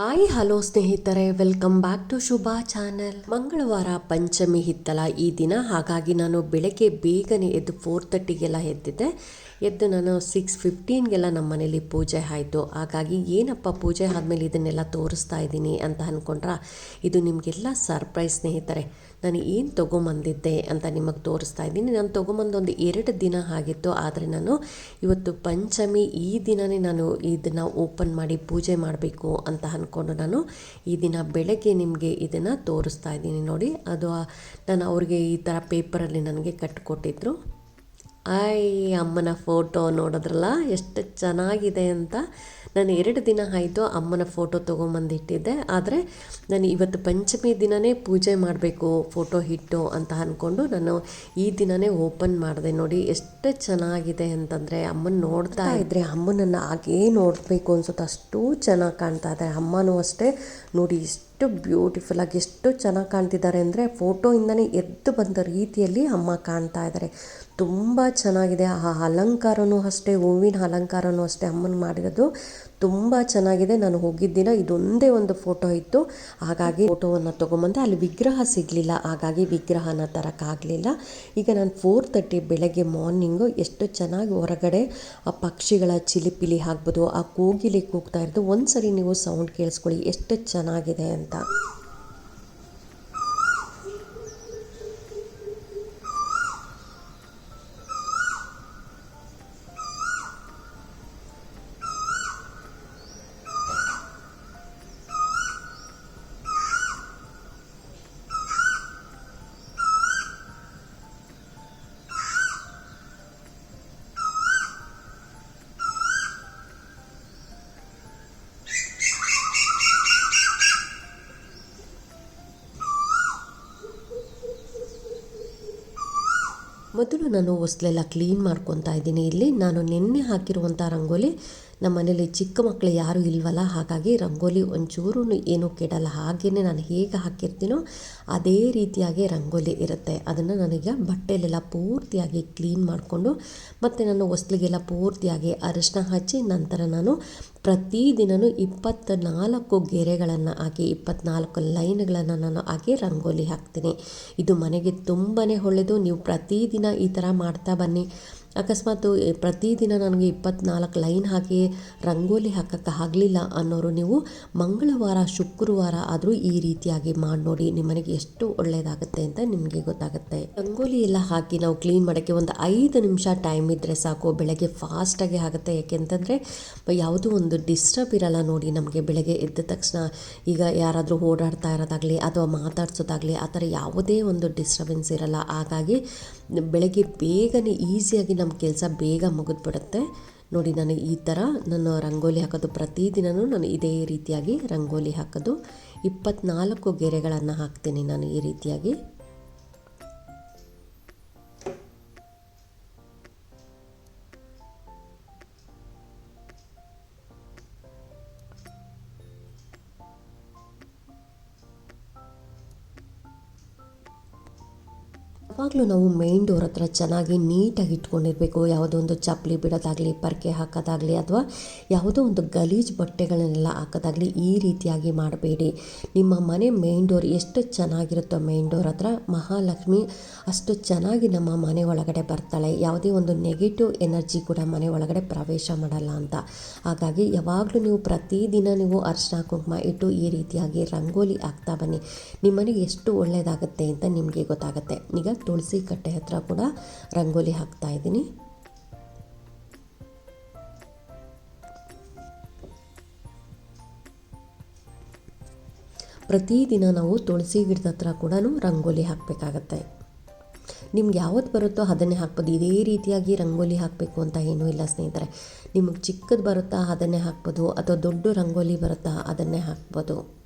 Hi, hello ಸ್ನೇಹಿತರೆ, welcome back to Shubha channel. ಮಂಗಳವಾರ ಪಂಚಮಿ ಹಿತ್ತಲ ಈ ದಿನ. ಹಾಗಾಗಿ ನಾನು ಬೆಳಗ್ಗೆ ಬೇಗನೆ ಎದ್ದು ಫೋರ್ ತರ್ಟಿಗೆಲ್ಲ ಎದ್ದಿದ್ದೆ. ಎದ್ದು ನಾನು ಸಿಕ್ಸ್ ಫಿಫ್ಟೀನ್ಗೆಲ್ಲ ನಮ್ಮ ಮನೇಲಿ ಪೂಜೆ ಆಯಿತು. ಹಾಗಾಗಿ ಏನಪ್ಪ ಪೂಜೆ ಆದಮೇಲೆ ಇದನ್ನೆಲ್ಲ ತೋರಿಸ್ತಾ ಇದ್ದೀನಿ ಅಂತ ಅಂದ್ಕೊಂಡ್ರ ಇದು ನಿಮಗೆಲ್ಲ ಸರ್ಪ್ರೈಸ್ ಸ್ನೇಹಿತರೆ. ನಾನು ಏನು ತೊಗೊಂಬಂದಿದ್ದೆ ಅಂತ ನಿಮಗೆ ತೋರಿಸ್ತಾ ಇದ್ದೀನಿ. ನಾನು ತೊಗೊಂಬಂದು ಎರಡು ದಿನ ಆಗಿತ್ತು. ಆದರೆ ನಾನು ಇವತ್ತು ಪಂಚಮಿ, ಈ ದಿನವೇ ನಾನು ಇದನ್ನು ಓಪನ್ ಮಾಡಿ ಪೂಜೆ ಮಾಡಬೇಕು ಅಂತ ಅಂದ್ಕೊಂಡು ನಾನು ಈ ದಿನ ಬೆಳಗ್ಗೆ ನಿಮಗೆ ಇದನ್ನು ತೋರಿಸ್ತಾ ಇದ್ದೀನಿ ನೋಡಿ. ಅದು ನಾನು ಅವ್ರಿಗೆ ಈ ಥರ ಪೇಪರಲ್ಲಿ ನನಗೆ ಕಟ್ಟಿಕೊಟ್ಟಿದ್ರು ಆಯ್, ಅಮ್ಮನ ಫೋಟೋ ನೋಡಿದ್ರಲ್ಲ, ಎಷ್ಟು ಚೆನ್ನಾಗಿದೆ ಅಂತ ನಾನು ಎರಡು ದಿನ ಆಯಿತು ಅಮ್ಮನ ಫೋಟೋ ತೊಗೊಂಬಂದಿಟ್ಟಿದ್ದೆ ಆದರೆ ನಾನು ಇವತ್ತು ಪಂಚಮಿ ದಿನವೇ ಪೂಜೆ ಮಾಡಬೇಕು, ಫೋಟೋ ಹಿಟ್ಟು ಅಂತ ಅಂದ್ಕೊಂಡು ನಾನು ಈ ದಿನವೇ ಓಪನ್ ಮಾಡಿದೆ. ನೋಡಿ, ಎಷ್ಟು ಚೆನ್ನಾಗಿದೆ ಅಂತಂದರೆ ಅಮ್ಮನ ನೋಡ್ತಾ ಇದ್ದರೆ ಅಮ್ಮನನ್ನು ಹಾಗೇ ನೋಡಬೇಕು ಅನ್ಸುತ್ತೆ. ಅಷ್ಟು ಚೆನ್ನಾಗಿ ಕಾಣ್ತಾ ಇದೆ ಅಮ್ಮನೂ ಅಷ್ಟೇ. ನೋಡಿ, ಎಷ್ಟು ಬ್ಯೂಟಿಫುಲ್ ಆಗಿ ಎಷ್ಟು ಚೆನ್ನಾಗಿ ಕಾಣ್ತಿದ್ದಾರೆ ಅಂದರೆ ಫೋಟೋಯಿಂದನೇ ಎದ್ದು ಬಂದ ರೀತಿಯಲ್ಲಿ ಅಮ್ಮ ಕಾಣ್ತಾ ಇದ್ದಾರೆ. ತುಂಬ ಚೆನ್ನಾಗಿದೆ. ಆ ಅಲಂಕಾರನೂ ಅಷ್ಟೇ, ಹೂವಿನ ಅಲಂಕಾರನೂ ಅಷ್ಟೇ ಅಮ್ಮನ ಮಾಡಿರೋದು ತುಂಬ ಚೆನ್ನಾಗಿದೆ. ನಾನು ಹೋಗಿದ್ದಿನ ಇದೊಂದೇ ಒಂದು ಫೋಟೋ ಇತ್ತು. ಹಾಗಾಗಿ ಫೋಟೋವನ್ನು ತೊಗೊಂಬಂದೆ ಅಲ್ಲಿ ವಿಗ್ರಹ ಸಿಗಲಿಲ್ಲ. ಹಾಗಾಗಿ ವಿಗ್ರಹನ ತರೋಕ್ಕಾಗಲಿಲ್ಲ ಈಗ ನಾನು ಫೋರ್ ತರ್ಟಿ ಬೆಳಗ್ಗೆ ಮಾರ್ನಿಂಗು ಎಷ್ಟು ಚೆನ್ನಾಗಿ ಹೊರಗಡೆ ಆ ಪಕ್ಷಿಗಳ ಚಿಲಿಪಿಲಿ ಆಗ್ಬೋದು, ಆ ಕೂಗಿಲಿ ಕೂಗ್ತಾ ಇರೋದು ಒಂದು ನೀವು ಸೌಂಡ್ ಕೇಳಿಸ್ಕೊಳ್ಳಿ, ಎಷ್ಟು ಚೆನ್ನಾಗಿದೆ ಅಂತ. ಮೊದಲು ನಾನು ಹೊಸ್ಲೆಲ್ಲ ಕ್ಲೀನ್ ಮಾಡ್ಕೊತಾ ಇದ್ದೀನಿ. ಇಲ್ಲಿ ನಾನು ನಿನ್ನೆ ಹಾಕಿರುವಂಥ ರಂಗೋಲಿ ನಮ್ಮ ಮನೇಲಿ ಚಿಕ್ಕ ಮಕ್ಕಳು ಯಾರೂ ಇಲ್ವಲ್ಲ? ಹಾಗಾಗಿ ರಂಗೋಲಿ ಒಂಚೂರು ಏನೂ ಕೆಡಲ್ಲ. ಹಾಗೆಯೇ ನಾನು ಹೇಗೆ ಹಾಕಿರ್ತೀನೋ ಅದೇ ರೀತಿಯಾಗಿ ರಂಗೋಲಿ ಇರುತ್ತೆ. ಅದನ್ನು ನನಗೆ ಬಟ್ಟೆಲೆಲ್ಲ ಪೂರ್ತಿಯಾಗಿ ಕ್ಲೀನ್ ಮಾಡಿಕೊಂಡು ಮತ್ತು ನಾನು ಹೊಸ್ಲಿಗೆಲ್ಲ ಪೂರ್ತಿಯಾಗಿ ಅರಿಶಿನ ಹಚ್ಚಿ ನಂತರ ನಾನು ಪ್ರತಿದಿನವೂ ಇಪ್ಪತ್ತ್ನಾಲ್ಕು ಗೆರೆಗಳನ್ನು ಹಾಕಿ, ಇಪ್ಪತ್ನಾಲ್ಕು ಲೈನ್ಗಳನ್ನು ನಾನು ಹಾಕಿ ರಂಗೋಲಿ ಹಾಕ್ತೀನಿ. ಇದು ಮನೆಗೆ ತುಂಬಾ ಒಳ್ಳೆಯದು. ನೀವು ಪ್ರತಿದಿನ ಈ ಥರ ಮಾಡ್ತಾ ಬನ್ನಿ. ಅಕಸ್ಮಾತು ಪ್ರತಿದಿನ ನನಗೆ ಇಪ್ಪತ್ನಾಲ್ಕು ಲೈನ್ ಹಾಕಿ ರಂಗೋಲಿ ಹಾಕೋಕ್ಕೆ ಆಗಲಿಲ್ಲ ಅನ್ನೋರು ನೀವು ಮಂಗಳವಾರ, ಶುಕ್ರವಾರ ಆದರೂ ಈ ರೀತಿಯಾಗಿ ಮಾಡಿ ನೋಡಿ ನಿಮ್ಮನೆಗೆ ಎಷ್ಟು ಒಳ್ಳೆಯದಾಗುತ್ತೆ ಅಂತ ನಿಮಗೆ ಗೊತ್ತಾಗುತ್ತೆ. ರಂಗೋಲಿ ಎಲ್ಲ ಹಾಕಿ ನಾವು ಕ್ಲೀನ್ ಮಾಡೋಕ್ಕೆ ಒಂದು ಐದು ನಿಮಿಷ ಟೈಮ್ ಇದ್ದರೆ ಸಾಕು, ಬೆಳಗ್ಗೆ ಫಾಸ್ಟಾಗಿ ಆಗುತ್ತೆ. ಯಾಕೆಂತಂದರೆ ಯಾವುದೂ ಒಂದು ಡಿಸ್ಟರ್ಬ್ ಇರಲ್ಲ ನೋಡಿ ನಮಗೆ ಬೆಳಗ್ಗೆ ಎದ್ದ ತಕ್ಷಣ. ಈಗ ಯಾರಾದರೂ ಓಡಾಡ್ತಾ ಇರೋದಾಗಲಿ ಅಥವಾ ಮಾತಾಡ್ಸೋದಾಗಲಿ ಆ ಥರ ಯಾವುದೇ ಒಂದು ಡಿಸ್ಟರ್ಬೆನ್ಸ್ ಇರಲ್ಲ. ಹಾಗಾಗಿ ಬೆಳಗ್ಗೆ ಬೇಗನೆ ಈಸಿಯಾಗಿ ನಮ್ಮ ಕೆಲಸ ಬೇಗ ಮುಗಿದ್ಬಿಡುತ್ತೆ. ನೋಡಿ, ನಾನು ಈ ಥರ ನಾನು ರಂಗೋಲಿ ಹಾಕೋದು ಪ್ರತಿದಿನವೂ ನಾನು ಇದೇ ರೀತಿಯಾಗಿ ರಂಗೋಲಿ ಹಾಕೋದು. ಇಪ್ಪತ್ನಾಲ್ಕು ಗೆರೆಗಳನ್ನು ಹಾಕ್ತೀನಿ ನಾನು ಈ ರೀತಿಯಾಗಿ. ಯಾವಾಗಲೂ ನಾವು ಮೇನ್ ಡೋರ್ ಹತ್ರ ಚೆನ್ನಾಗಿ ನೀಟಾಗಿ ಇಟ್ಕೊಂಡಿರಬೇಕು. ಯಾವುದೋ ಒಂದು ಚಪ್ಪಲಿ ಬಿಡೋದಾಗಲಿ, ಪರ್ಕೆ ಹಾಕೋದಾಗಲಿ ಅಥವಾ ಯಾವುದೋ ಒಂದು ಗಲೀಜು ಬಟ್ಟೆಗಳನ್ನೆಲ್ಲ ಹಾಕೋದಾಗಲಿ ಈ ರೀತಿಯಾಗಿ ಮಾಡಬೇಡಿ. ನಿಮ್ಮ ಮನೆ ಮೇನ್ ಡೋರ್ ಎಷ್ಟು ಚೆನ್ನಾಗಿರುತ್ತೋ ಮೇನ್ ಡೋರ್ ಹತ್ರ ಮಹಾಲಕ್ಷ್ಮಿ ಅಷ್ಟು ಚೆನ್ನಾಗಿ ನಮ್ಮ ಮನೆ ಒಳಗಡೆ ಬರ್ತಾಳೆ. ಯಾವುದೇ ಒಂದು ನೆಗೆಟಿವ್ ಎನರ್ಜಿ ಕೂಡ ಮನೆ ಒಳಗಡೆ ಪ್ರವೇಶ ಮಾಡಲ್ಲ ಅಂತ. ಹಾಗಾಗಿ ಯಾವಾಗಲೂ ನೀವು ಪ್ರತಿದಿನ ನೀವು ಅರ್ಶನ ಕುಂಕುಮ ಇಟ್ಟು ಈ ರೀತಿಯಾಗಿ ರಂಗೋಲಿ ಹಾಕ್ತಾ ಬನ್ನಿ. ನಿಮ್ಮನೆಗೆ ಎಷ್ಟು ಒಳ್ಳೆಯದಾಗುತ್ತೆ ಅಂತ ನಿಮಗೆ ಗೊತ್ತಾಗುತ್ತೆ. ಈಗ ತುಳಸಿ ಕಟ್ಟೆ ಹತ್ರ ಕೂಡ ರಂಗೋಲಿ ಹಾಕ್ತಾ ಇದ್ದೀನಿ. ಪ್ರತಿದಿನ ನಾವು ತುಳಸಿ ಗಿಡದ ಹತ್ರ ಕೂಡ ರಂಗೋಲಿ ಹಾಕಬೇಕಾಗತ್ತೆ. ನಿಮ್ಗೆ ಯಾವತ್ತು ಬರುತ್ತೋ ಅದನ್ನೇ ಹಾಕ್ಬೋದು. ಇದೇ ರೀತಿಯಾಗಿ ರಂಗೋಲಿ ಹಾಕಬೇಕು ಅಂತ ಏನೂ ಇಲ್ಲ ಸ್ನೇಹಿತರೆ. ನಿಮಗೆ ಚಿಕ್ಕದು ಬರುತ್ತಾ ಅದನ್ನೇ ಹಾಕ್ಬೋದು. ಅಥವಾ ದೊಡ್ಡ ರಂಗೋಲಿ ಬರುತ್ತಾ ಅದನ್ನೇ ಹಾಕ್ಬೋದು.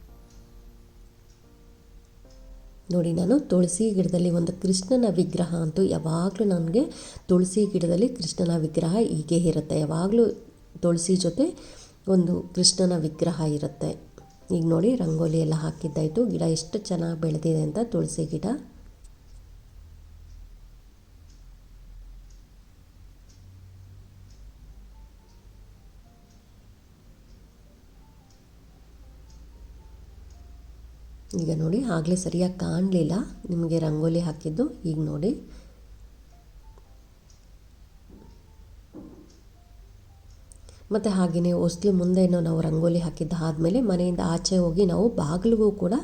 ನೋಡಿ, ನಾನು ತುಳಸಿ ಗಿಡದಲ್ಲಿ ಒಂದು ಕೃಷ್ಣನ ವಿಗ್ರಹ ಅಂತೂ ಯಾವಾಗಲೂ ನನಗೆ ತುಳಸಿ ಗಿಡದಲ್ಲಿ ಕೃಷ್ಣನ ವಿಗ್ರಹ ಹೀಗೆ ಇರುತ್ತೆ. ಯಾವಾಗಲೂ ತುಳಸಿ ಜೊತೆ ಒಂದು ಕೃಷ್ಣನ ವಿಗ್ರಹ ಇರುತ್ತೆ. ಈಗ ನೋಡಿ, ರಂಗೋಲಿ ಎಲ್ಲ ಹಾಕಿದ್ದಾಯಿತು. ಗಿಡ ಎಷ್ಟು ಚೆನ್ನಾಗಿ ಬೆಳೆದಿದೆ ಅಂತ ತುಳಸಿ ಗಿಡ. ಈಗ ನೋಡಿ, ಆಗಲೇ ಸರಿಯಾಗಿ ಕಾಣಲಿಲ್ಲ. ನಿಮಗೆ ರಂಗೋಲಿ ಹಾಕಿದ್ದು. ಈಗ ನೋಡಿ. ಮತ್ತು ಹಾಗೆಯೇ ಹೊಸ್ಲು ಮುಂದೆನೂ ನಾವು ರಂಗೋಲಿ ಹಾಕಿದ್ದು ಆದಮೇಲೆ ಮನೆಯಿಂದ ಆಚೆ ಹೋಗಿ ನಾವು ಬಾಗಿಲಿಗೂ ಕೂಡ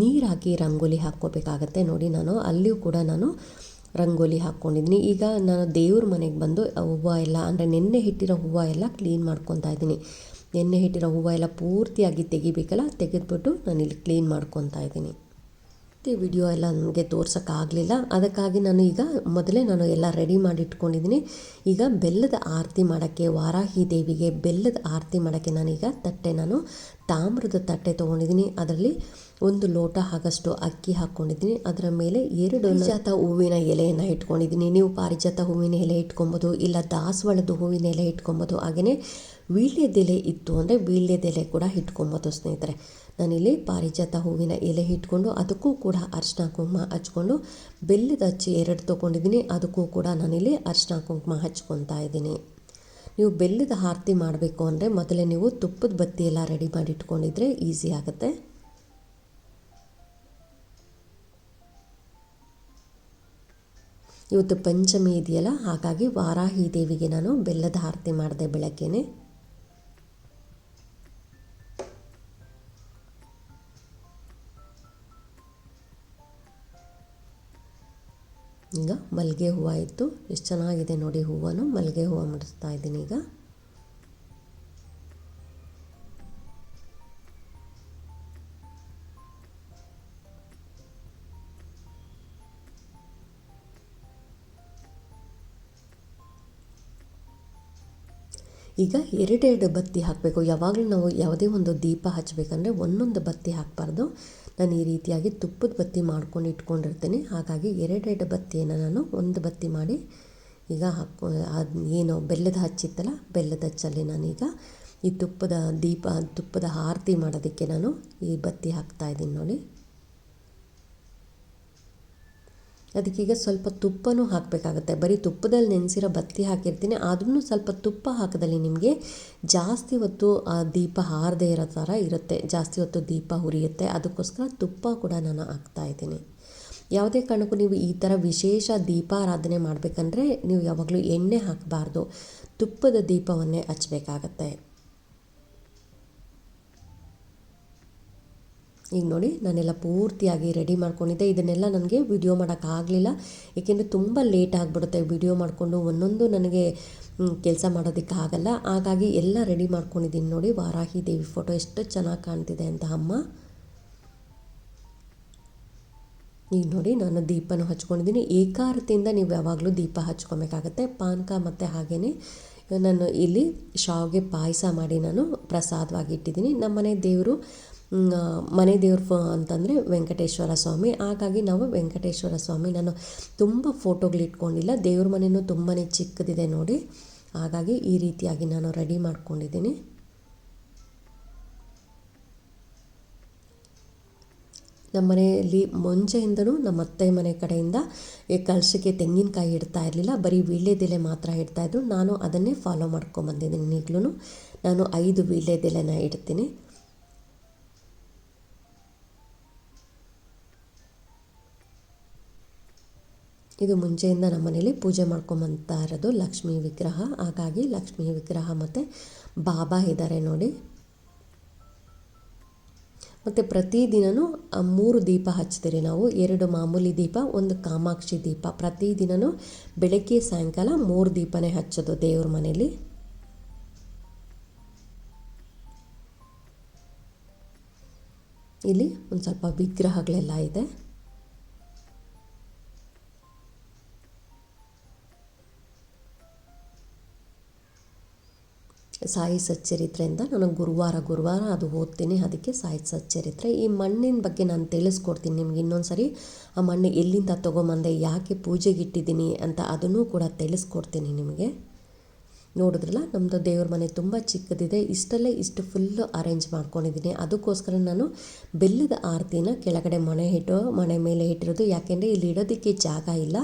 ನೀರು ಹಾಕಿ ರಂಗೋಲಿ ಹಾಕ್ಕೋಬೇಕಾಗತ್ತೆ. ನೋಡಿ, ನಾನು ಅಲ್ಲಿಯೂ ಕೂಡ ನಾನು ರಂಗೋಲಿ ಹಾಕ್ಕೊಂಡಿದ್ದೀನಿ. ಈಗ ನಾನು ದೇವ್ರ ಮನೆಗೆ ಬಂದು ಹೂವು ಎಲ್ಲ, ಅಂದರೆ ನೆನ್ನೆ ಇಟ್ಟಿರೋ ಹೂವು ಎಲ್ಲ ಕ್ಲೀನ್ ಮಾಡ್ಕೊತಾ ಇದ್ದೀನಿ. ನೆನ್ನೆ ಇಟ್ಟಿರೋ ಹೂವು ಎಲ್ಲ ಪೂರ್ತಿಯಾಗಿ ತೆಗಿಬೇಕಲ್ಲ, ತೆಗೆದ್ಬಿಟ್ಟು ಇಲ್ಲಿ ಕ್ಲೀನ್ ಮಾಡ್ಕೊತಾ ಇದ್ದೀನಿ. ಮತ್ತು ವಿಡಿಯೋ ಎಲ್ಲ ನನಗೆ ತೋರ್ಸೋಕ್ಕಾಗಲಿಲ್ಲ. ಅದಕ್ಕಾಗಿ ನಾನು ಈಗ ಮೊದಲೇ ನಾನು ಎಲ್ಲ ರೆಡಿ ಮಾಡಿ ಇಟ್ಕೊಂಡಿದ್ದೀನಿ ಈಗ ಬೆಲ್ಲದ ಆರತಿ ಮಾಡೋಕ್ಕೆ, ವಾರಾಹಿ ದೇವಿಗೆ ಬೆಲ್ಲದ ಆರತಿ ಮಾಡೋಕ್ಕೆ ನಾನೀಗ ತಟ್ಟೆ ನಾನು ತಾಮ್ರದ ತಟ್ಟೆ ತೊಗೊಂಡಿದ್ದೀನಿ. ಅದರಲ್ಲಿ ಒಂದು ಲೋಟ ಆಗಷ್ಟು ಅಕ್ಕಿ ಹಾಕ್ಕೊಂಡಿದ್ದೀನಿ. ಅದರ ಮೇಲೆ ಎರಡು ಪಾರಿಜಾತ ಹೂವಿನ ಎಲೆಯನ್ನು ಇಟ್ಕೊಂಡಿದ್ದೀನಿ. ನೀವು ಪಾರಿಜಾತ ಹೂವಿನ ಎಲೆ ಇಟ್ಕೊಬೋದು, ಇಲ್ಲ ದಾಸವಾಳದ ಹೂವಿನ ಎಲೆ ಇಟ್ಕೊಬೋದು ಹಾಗೆಯೇ ವೀಳ್ಯದೆಲೆ ಇತ್ತು ಅಂದರೆ ವೀಳ್ಯದೆಲೆ ಕೂಡ ಇಟ್ಕೊಬೋದು ಸ್ನೇಹಿತರೆ. ನಾನಿಲ್ಲಿ ಪಾರಿಜಾತ ಹೂವಿನ ಎಲೆ ಇಟ್ಕೊಂಡು ಅದಕ್ಕೂ ಕೂಡ ಅರ್ಶಿನ ಕುಂಕುಮ ಹಚ್ಕೊಂಡು ಬೆಲ್ಲದ ಹಚ್ಚಿ ಎರಡು ತೊಗೊಂಡಿದ್ದೀನಿ, ಅದಕ್ಕೂ ಕೂಡ ನಾನಿಲ್ಲಿ ಅರ್ಶಿನ ಕುಂಕುಮ ಹಚ್ಕೊತಾ ಇದ್ದೀನಿ. ನೀವು ಬೆಲ್ಲದ ಆರತಿ ಮಾಡಬೇಕು ಅಂದರೆ ಮೊದಲೇ ನೀವು ತುಪ್ಪದ ಬತ್ತಿ ಎಲ್ಲ ರೆಡಿ ಮಾಡಿ ಇಟ್ಕೊಂಡಿದ್ರೆ ಈಸಿ ಆಗುತ್ತೆ. ಇವತ್ತು ಪಂಚಮಿ ಇದೆಯಲ್ಲ, ಹಾಗಾಗಿ ವಾರಾಹಿ ದೇವಿಗೆ ನಾನು ಬೆಲ್ಲದ ಆರತಿ ಮಾಡಿದೆ ಬೆಳಗ್ಗೆನೆ. ಈಗ ಮಲ್ಲಿಗೆ ಹೂವು ಇತ್ತು ಎಷ್ಟು ಚೆನ್ನಾಗಿದೆ ನೋಡಿ ಹೂವನ್ನು ಮಲ್ಲಿಗೆ ಹೂವು ಮುಡಿಸ್ತಾ ಇದ್ದೀನಿ ಈಗ. ಈಗ ಎರಡೆರಡು ಬತ್ತಿ ಹಾಕಬೇಕು. ಯಾವಾಗಲೂ ನಾವು ಯಾವುದೇ ಒಂದು ದೀಪ ಹಚ್ಚಬೇಕಂದ್ರೆ ಒಂದೊಂದು ಬತ್ತಿ ಹಾಕಬಾರ್ದು. ನಾನು ಈ ರೀತಿಯಾಗಿ ತುಪ್ಪದ ಬತ್ತಿ ಮಾಡ್ಕೊಂಡು ಇಟ್ಕೊಂಡಿರ್ತೀನಿ. ಹಾಗಾಗಿ ಎರಡೆರಡು ಬತ್ತಿಯನ್ನು ನಾನು ಒಂದು ಬತ್ತಿ ಮಾಡಿ ಈಗ ಹಾಕೊ ಅದು ಏನು ಬೆಲ್ಲದ ಹಚ್ಚಿತ್ತಲ್ಲ, ಬೆಲ್ಲದ ಹಚ್ಚಲ್ಲಿ ನಾನೀಗ ಈ ತುಪ್ಪದ ದೀಪ, ತುಪ್ಪದ ಆರತಿ ಮಾಡೋದಕ್ಕೆ ನಾನು ಈ ಬತ್ತಿ ಹಾಕ್ತಾಯಿದ್ದೀನಿ ನೋಡಿ. ಅದಕ್ಕೀಗ ಸ್ವಲ್ಪ ತುಪ್ಪನೂ ಹಾಕಬೇಕಾಗತ್ತೆ. ಬರೀ ತುಪ್ಪದಲ್ಲಿ ನೆನೆಸಿರೋ ಬತ್ತಿ ಹಾಕಿರ್ತೀನಿ. ಆದ್ರೂ ಸ್ವಲ್ಪ ತುಪ್ಪ ಹಾಕದಲ್ಲಿ ನಿಮಗೆ ಜಾಸ್ತಿ ಹೊತ್ತು ಆ ದೀಪ ಹಾರದೇ ಇರೋ ಥರ ಇರುತ್ತೆ. ಜಾಸ್ತಿ ಹೊತ್ತು ದೀಪ ಹುರಿಯುತ್ತೆ ಅದಕ್ಕೋಸ್ಕರ ತುಪ್ಪ ಕೂಡ ನಾನು ಹಾಕ್ತಾ ಇದ್ದೀನಿ. ಯಾವುದೇ ಕಾರಣಕ್ಕೂ ನೀವು ಈ ಥರ ವಿಶೇಷ ದೀಪಾರಾಧನೆ ಮಾಡಬೇಕಂದ್ರೆ ನೀವು ಯಾವಾಗಲೂ ಎಣ್ಣೆ ಹಾಕಬಾರ್ದು. ತುಪ್ಪದ ದೀಪವನ್ನೇ ಹಚ್ಚಬೇಕಾಗತ್ತೆ ಈಗ ನೋಡಿ, ನಾನೆಲ್ಲ ಪೂರ್ತಿಯಾಗಿ ರೆಡಿ ಮಾಡ್ಕೊಂಡಿದ್ದೆ. ಇದನ್ನೆಲ್ಲ ನನಗೆ ವಿಡಿಯೋ ಮಾಡೋಕ್ಕಾಗಲಿಲ್ಲ. ಏಕೆಂದರೆ ತುಂಬ ಲೇಟ್ ಆಗಿಬಿಡುತ್ತೆ ವಿಡಿಯೋ ಮಾಡಿಕೊಂಡು. ಒಂದೊಂದು ನನಗೆ ಕೆಲಸ ಮಾಡೋದಕ್ಕೆ ಆಗಲ್ಲ ಹಾಗಾಗಿ ಎಲ್ಲ ರೆಡಿ ಮಾಡ್ಕೊಂಡಿದ್ದೀನಿ ನೋಡಿ. ವಾರಾಹಿ ದೇವಿ ಫೋಟೋ ಎಷ್ಟು ಚೆನ್ನಾಗಿ ಕಾಣ್ತಿದೆ ಅಂತ ಅಮ್ಮ. ಈಗ ನೋಡಿ, ನಾನು ದೀಪನೂ ಹಚ್ಕೊಂಡಿದ್ದೀನಿ. ಏಕಾರತಿಯಿಂದ ನೀವು ಯಾವಾಗಲೂ ದೀಪ ಹಚ್ಕೊಬೇಕಾಗತ್ತೆ. ಪಾನಕ ಮತ್ತು ಹಾಗೆಯೇ ನಾನು ಇಲ್ಲಿ ಶಾವಿಗೆ ಪಾಯಸ ಮಾಡಿ ನಾನು ಪ್ರಸಾದವಾಗಿ ಇಟ್ಟಿದ್ದೀನಿ. ನಮ್ಮ ಮನೆ ದೇವರು ಮನೆ ದೇವ್ರು ಅಂತಂದರೆ ವೆಂಕಟೇಶ್ವರ ಸ್ವಾಮಿ. ಹಾಗಾಗಿ ನಾವು ವೆಂಕಟೇಶ್ವರ ಸ್ವಾಮಿ, ನಾನು ತುಂಬ ಫೋಟೋಗಳು ಇಟ್ಕೊಂಡಿಲ್ಲ. ದೇವ್ರ ಮನೆಯೂ ತುಂಬಾ ಚಿಕ್ಕದಿದೆ ನೋಡಿ. ಹಾಗಾಗಿ ಈ ರೀತಿಯಾಗಿ ನಾನು ರೆಡಿ ಮಾಡ್ಕೊಂಡಿದ್ದೀನಿ. ನಮ್ಮ ಮನೆಯಲ್ಲಿ ಮುಂಚೆಯಿಂದನೂ ನಮ್ಮ ಅತ್ತೆ ಮನೆ ಕಡೆಯಿಂದ ಈ ಕಲಸಕ್ಕೆ ತೆಂಗಿನಕಾಯಿ ಇಡ್ತಾ ಇರಲಿಲ್ಲ. ಬರೀ ವೀಳ್ಯದೆಲೆ ಮಾತ್ರ ಇಡ್ತಾಯಿದ್ರು ನಾನು ಅದನ್ನೇ ಫಾಲೋ ಮಾಡ್ಕೊಂಬಂದಿದ್ದೀನಿ ಈಗಲೂ ನಾನು ಐದು ವೀಳ್ಯದೆಲೆನ ಇಡ್ತೀನಿ. ಇದು ಮುಂಚೆಯಿಂದ ನಮ್ಮ ಮನೇಲಿ ಪೂಜೆ ಮಾಡ್ಕೊಂಬಂತ ಇರೋದು ಲಕ್ಷ್ಮೀ ವಿಗ್ರಹ. ಹಾಗಾಗಿ ಲಕ್ಷ್ಮೀ ವಿಗ್ರಹ ಮತ್ತು ಬಾಬಾ ಇದ್ದಾರೆ ನೋಡಿ. ಮತ್ತು ಪ್ರತಿದಿನವೂ ಮೂರು ದೀಪ ಹಚ್ತೀರಿ ನಾವು. ಎರಡು ಮಾಮೂಲಿ ದೀಪ, ಒಂದು ಕಾಮಾಕ್ಷಿ ದೀಪ. ಪ್ರತಿದಿನವೂ ಬೆಳಗ್ಗೆ, ಸಾಯಂಕಾಲ ಮೂರು ದೀಪನೇ ಹಚ್ಚೋದು ದೇವ್ರ ಮನೇಲಿ. ಇಲ್ಲಿ ಒಂದು ಸ್ವಲ್ಪ ವಿಗ್ರಹಗಳೆಲ್ಲ ಇದೆ. ಸಾಯಿ ಸಚ್ಚರಿತ್ರೆಯಿಂದ ನಾನು ಗುರುವಾರ ಗುರುವಾರ ಅದು ಓದ್ತೀನಿ, ಅದಕ್ಕೆ ಸಾಯಿ ಸಚ್ಚರಿತ್ರೆ. ಈ ಮಣ್ಣಿನ ಬಗ್ಗೆ ನಾನು ತಿಳಿಸ್ಕೊಡ್ತೀನಿ ನಿಮ್ಗೆ ಇನ್ನೊಂದು ಸರಿ ಆ ಮಣ್ಣು ಎಲ್ಲಿಂದ ತೊಗೊಂಬಂದೆ, ಯಾಕೆ ಪೂಜೆಗೆ ಇಟ್ಟಿದ್ದೀನಿ ಅಂತ ಅದನ್ನು ಕೂಡ ತಿಳಿಸ್ಕೊಡ್ತೀನಿ ನಿಮಗೆ. ನೋಡಿದ್ರಲ್ಲ ನಮ್ಮದು ದೇವ್ರ ಮನೆ ತುಂಬ ಚಿಕ್ಕದಿದೆ, ಇಷ್ಟಲ್ಲೇ ಇಷ್ಟು ಫುಲ್ಲು ಅರೇಂಜ್ ಮಾಡ್ಕೊಂಡಿದ್ದೀನಿ. ಅದಕ್ಕೋಸ್ಕರ ನಾನು ಬೆಲ್ಲದ ಆರತಿನ ಕೆಳಗಡೆ ಮನೆ ಇಟ್ಟು ಮನೆ ಮೇಲೆ ಇಟ್ಟಿರೋದು. ಯಾಕೆಂದರೆ ಇಲ್ಲಿ ಇಡೋದಕ್ಕೆ ಜಾಗ ಇಲ್ಲ.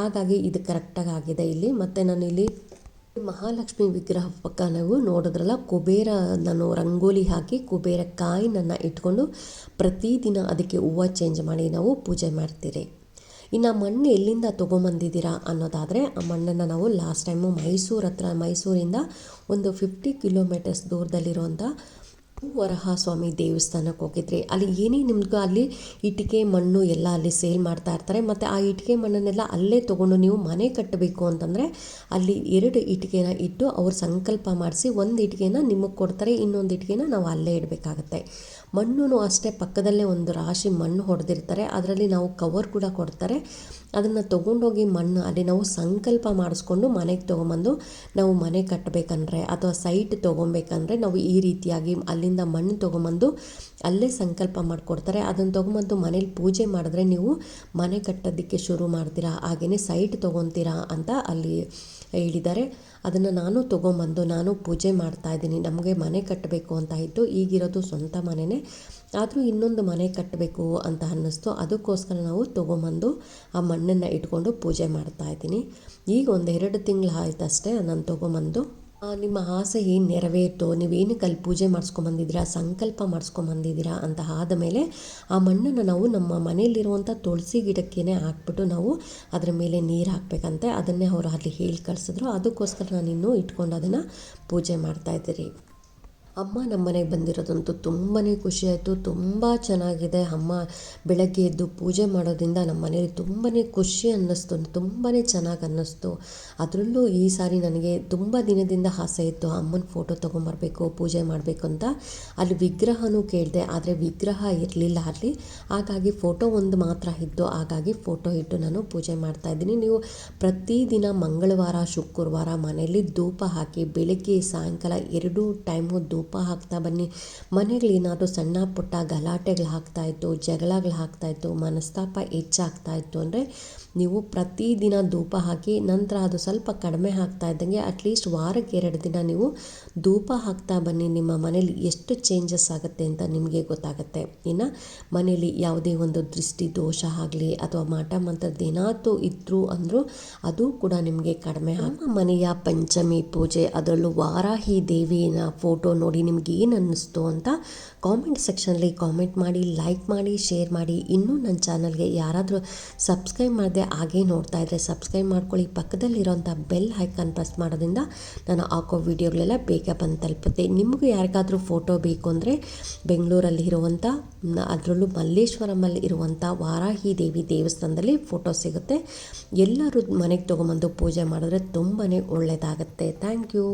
ಹಾಗಾಗಿ ಇದು ಕರೆಕ್ಟಾಗಿ ಆಗಿದೆ ಇಲ್ಲಿ. ಮತ್ತು ನಾನು ಇಲ್ಲಿ ಮಹಾಲಕ್ಷ್ಮಿ ವಿಗ್ರಹ ಪಕ್ಕ ನಾವು ನೋಡಿದ್ರಲ್ಲ ಕುಬೇರ ನಾನು ರಂಗೋಲಿ ಹಾಕಿ ಕುಬೇರ ಕಾಯಿನನ್ನು ಇಟ್ಕೊಂಡು ಪ್ರತಿದಿನ ಅದಕ್ಕೆ ಹೂವು ಚೇಂಜ್ ಮಾಡಿ ನಾವು ಪೂಜೆ ಮಾಡ್ತೀರಿ. ಇನ್ನು ಮಣ್ಣು ಎಲ್ಲಿಂದ ತೊಗೊಂಬಂದಿದ್ದೀರಾ ಅನ್ನೋದಾದರೆ ಆ ಮಣ್ಣನ್ನು ನಾವು ಲಾಸ್ಟ್ ಟೈಮು ಮೈಸೂರು ಹತ್ರ ಮೈಸೂರಿಂದ ಒಂದು ಫಿಫ್ಟಿ ಕಿಲೋಮೀಟರ್ಸ್ ದೂರದಲ್ಲಿರುವಂಥ ವರಹ ಸ್ವಾಮಿ ದೇವಸ್ಥಾನಕ್ಕೆ ಹೋಗಿದ್ರಿ. ಅಲ್ಲಿ ಏನೇ ನಿಮ್ಗೆ ಅಲ್ಲಿ ಇಟ್ಟಿಗೆ ಮಣ್ಣು ಎಲ್ಲ ಅಲ್ಲಿ ಸೇಲ್ ಮಾಡ್ತಾ ಇರ್ತಾರೆ. ಮತ್ತು ಆ ಇಟ್ಟಿಗೆ ಮಣ್ಣನ್ನೆಲ್ಲ ಅಲ್ಲೇ ತೊಗೊಂಡು ನೀವು ಮನೆ ಕಟ್ಟಬೇಕು ಅಂತಂದರೆ ಅಲ್ಲಿ ಎರಡು ಇಟ್ಟಿಗೆನ ಇಟ್ಟು ಅವ್ರು ಸಂಕಲ್ಪ ಮಾಡಿಸಿ ಒಂದು ಇಟ್ಟಿಗೆನ ನಿಮಗೆ ಕೊಡ್ತಾರೆ, ಇನ್ನೊಂದು ಇಟ್ಟಿಗೆನ ನಾವು ಅಲ್ಲೇ ಇಡಬೇಕಾಗತ್ತೆ. ಮಣ್ಣು ಅಷ್ಟೇ ಪಕ್ಕದಲ್ಲೇ ಒಂದು ರಾಶಿ ಮಣ್ಣು ಹೊಡೆದಿರ್ತಾರೆ. ಅದರಲ್ಲಿ ನಾವು ಕವರ್ ಕೂಡ ಕೊಡ್ತಾರೆ. ಅದನ್ನು ತೊಗೊಂಡೋಗಿ ಮಣ್ಣು, ಅಲ್ಲಿ ನಾವು ಸಂಕಲ್ಪ ಮಾಡಿಸ್ಕೊಂಡು ಮನೆಗೆ ತೊಗೊಂಬಂದು ನಾವು ಮನೆ ಕಟ್ಟಬೇಕಂದ್ರೆ ಅಥವಾ ಸೈಟ್ ತೊಗೊಬೇಕಂದ್ರೆ ನಾವು ಈ ರೀತಿಯಾಗಿ ಅಲ್ಲಿಂದ ಮಣ್ಣು ತೊಗೊಂಬಂದು ಅಲ್ಲೇ ಸಂಕಲ್ಪ ಮಾಡಿಕೊಡ್ತಾರೆ. ಅದನ್ನು ತೊಗೊಂಬಂದು ಮನೇಲಿ ಪೂಜೆ ಮಾಡಿದ್ರೆ ನೀವು ಮನೆ ಕಟ್ಟೋದಕ್ಕೆ ಶುರು ಮಾಡ್ತೀರಾ ಹಾಗೆಯೇ ಸೈಟ್ ತೊಗೊತೀರಾ ಅಂತ ಅಲ್ಲಿ ಹೇಳಿದ್ದಾರೆ. ಅದನ್ನು ನಾನು ತೊಗೊಂಬಂದು ನಾನು ಪೂಜೆ ಮಾಡ್ತಾ ಇದ್ದೀನಿ. ನಮಗೆ ಮನೆ ಕಟ್ಟಬೇಕು ಅಂತ ಇತ್ತು. ಈಗಿರೋದು ಸ್ವಂತ ಮನೆಯೇ ಆದರೂ ಇನ್ನೊಂದು ಮನೆ ಕಟ್ಟಬೇಕು ಅಂತ ಅನ್ನಿಸ್ತು. ಅದಕ್ಕೋಸ್ಕರ ನಾವು ತೊಗೊಂಬಂದು ಆ ಮಣ್ಣನ್ನು ಇಟ್ಕೊಂಡು ಪೂಜೆ ಮಾಡ್ತಾ ಇದ್ದೀನಿ. ಈಗ ಒಂದು ಎರಡು ತಿಂಗಳು ಆಯ್ತಷ್ಟೇ ನಾನು ತೊಗೊಂಬಂದು. ನಿಮ್ಮ ಆಸೆ ಏನು ನೆರವೇರ್ತೋ? ನೀವೇನು ಅಲ್ಲಿ ಪೂಜೆ ಮಾಡಿಸ್ಕೊಂಬಂದಿದ್ದೀರಾ? ಸಂಕಲ್ಪ ಮಾಡಿಸ್ಕೊಂಬಂದಿದ್ದೀರಾ? ಅಂತ ಆದಮೇಲೆ ಆ ಮಣ್ಣನ್ನು ನಾವು ನಮ್ಮ ಮನೆಯಲ್ಲಿರುವಂಥ ತುಳಸಿ ಗಿಡಕ್ಕೇ ಹಾಕ್ಬಿಟ್ಟು ನಾವು ಅದರ ಮೇಲೆ ನೀರು ಹಾಕಬೇಕಂತೆ. ಅದನ್ನೇ ಅವರು ಅಲ್ಲಿ ಹೇಳಿ ಕಳಿಸಿದ್ರು. ಅದಕ್ಕೋಸ್ಕರ ನಾನು ಇನ್ನೂ ಇಟ್ಕೊಂಡು ಅದನ್ನು ಪೂಜೆ ಮಾಡ್ತಾಯಿದ್ದೀರಿ ಅಮ್ಮ ನಮ್ಮ ಮನೆಗೆ ಬಂದಿರೋದಂತೂ ತುಂಬಾ ಖುಷಿಯಾಯಿತು ತುಂಬ ಚೆನ್ನಾಗಿದೆ. ಅಮ್ಮ ಬೆಳಗ್ಗೆ ಎದ್ದು ಪೂಜೆ ಮಾಡೋದ್ರಿಂದ ನಮ್ಮ ಮನೇಲಿ ತುಂಬಾ ಖುಷಿ ಅನ್ನಿಸ್ತು ತುಂಬಾ ಚೆನ್ನಾಗಿ ಅನ್ನಿಸ್ತು. ಅದರಲ್ಲೂ ಈ ಸಾರಿ ನನಗೆ ತುಂಬ ದಿನದಿಂದ ಆಸೆ ಇತ್ತು, ಅಮ್ಮನ ಫೋಟೋ ತೊಗೊಂಬರ್ಬೇಕು, ಪೂಜೆ ಮಾಡಬೇಕು ಅಂತ. ಅಲ್ಲಿ ವಿಗ್ರಹನೂ ಕೇಳಿದೆ, ಆದರೆ ವಿಗ್ರಹ ಇರಲಿಲ್ಲ ಅಲ್ಲಿ. ಹಾಗಾಗಿ ಫೋಟೋ ಒಂದು ಮಾತ್ರ ಇದ್ದು ಹಾಗಾಗಿ ಫೋಟೋ ಇಟ್ಟು ನಾನು ಪೂಜೆ ಮಾಡ್ತಾಯಿದ್ದೀನಿ ನೀವು ಪ್ರತಿದಿನ ಮಂಗಳವಾರ, ಶುಕ್ರವಾರ ಮನೆಯಲ್ಲಿ ಧೂಪ ಹಾಕಿ ಬೆಳಗ್ಗೆ ಸಾಯಂಕಾಲ ಎರಡೂ ಟೈಮು ಧೂಪ ಧೂಪ ಹಾಕ್ತಾ ಬನ್ನಿ. ಮನೆಗಳೇನಾದರೂ ಸಣ್ಣ ಪುಟ್ಟ ಗಲಾಟೆಗಳು ಆಗ್ತಾಯಿತ್ತು ಜಗಳಗಳು ಆಗ್ತಾಯಿತ್ತು ಮನಸ್ತಾಪ ಹೆಚ್ಚಾಗ್ತಾಯಿತ್ತು ಅಂದರೆ ನೀವು ಪ್ರತಿದಿನ ಧೂಪ ಹಾಕಿ ನಂತರ ಅದು ಸ್ವಲ್ಪ ಕಡಿಮೆ ಆಗ್ತಾ ಇದ್ದಂಗೆ ಅಟ್ಲೀಸ್ಟ್ ವಾರಕ್ಕೆ ಎರಡು ದಿನ ನೀವು ಧೂಪ ಹಾಕ್ತಾ ಬನ್ನಿ. ನಿಮ್ಮ ಮನೇಲಿ ಎಷ್ಟು ಚೇಂಜಸ್ ಆಗುತ್ತೆ ಅಂತ ನಿಮಗೆ ಗೊತ್ತಾಗುತ್ತೆ. ಇನ್ನು ಮನೇಲಿ ಯಾವುದೇ ಒಂದು ದೃಷ್ಟಿ, ದೋಷ ಆಗಲಿ ಅಥವಾ ಮಾಟ ಮಂತ್ರದ ಏನಾದರೂ ಇದ್ದರೂ ಅಂದರೂ ಅದು ಕೂಡ ನಿಮಗೆ ಕಡಿಮೆ ಆಗ ಮನೆಯ ಪಂಚಮಿ ಪೂಜೆ ಅದರಲ್ಲೂ ವಾರಾಹಿ ದೇವಿನ ಫೋಟೋ ನೋಡಿ ನಿಮ್ಗೆ ಏನು ಅನ್ನಿಸ್ತು ಅಂತ ಕಾಮೆಂಟ್ ಸೆಕ್ಷನಲ್ಲಿ ಕಾಮೆಂಟ್ ಮಾಡಿ ಲೈಕ್ ಮಾಡಿ ಶೇರ್ ಮಾಡಿ. ಇನ್ನೂ ನನ್ನ ಚಾನಲ್ಗೆ ಯಾರಾದರೂ ಸಬ್ಸ್ಕ್ರೈಬ್ ಮಾಡದೆ ಹಾಗೆ ನೋಡ್ತಾ ಇದ್ದರೆ ಸಬ್ಸ್ಕ್ರೈಬ್ ಮಾಡ್ಕೊಳ್ಳಿ. ಪಕ್ಕದಲ್ಲಿರೋಂಥ ಬೆಲ್ ಐಕಾನ್ ಪ್ರೆಸ್ ಮಾಡೋದ್ರಿಂದ ನಾನು ಹಾಕೋ ವೀಡಿಯೋಗಳೆಲ್ಲ ಬೇಗ ಬಂದು ತಲುಪುತ್ತೆ. ನಿಮಗೂ ಯಾರಿಗಾದರೂ ಫೋಟೋ ಬೇಕು ಅಂದರೆ ಬೆಂಗಳೂರಲ್ಲಿ ಇರುವಂಥ ಅದರಲ್ಲೂ ಮಲ್ಲೇಶ್ವರಮಲ್ಲಿ ಇರುವಂಥ ವಾರಾಹಿ ದೇವಿ ದೇವಸ್ಥಾನದಲ್ಲಿ ಫೋಟೋ ಸಿಗುತ್ತೆ. ಎಲ್ಲರೂ ಮನೆಗೆ ತೊಗೊಂಬಂದು ಪೂಜೆ ಮಾಡಿದ್ರೆ ತುಂಬಾ ಒಳ್ಳೆಯದಾಗುತ್ತೆ ಥ್ಯಾಂಕ್ ಯು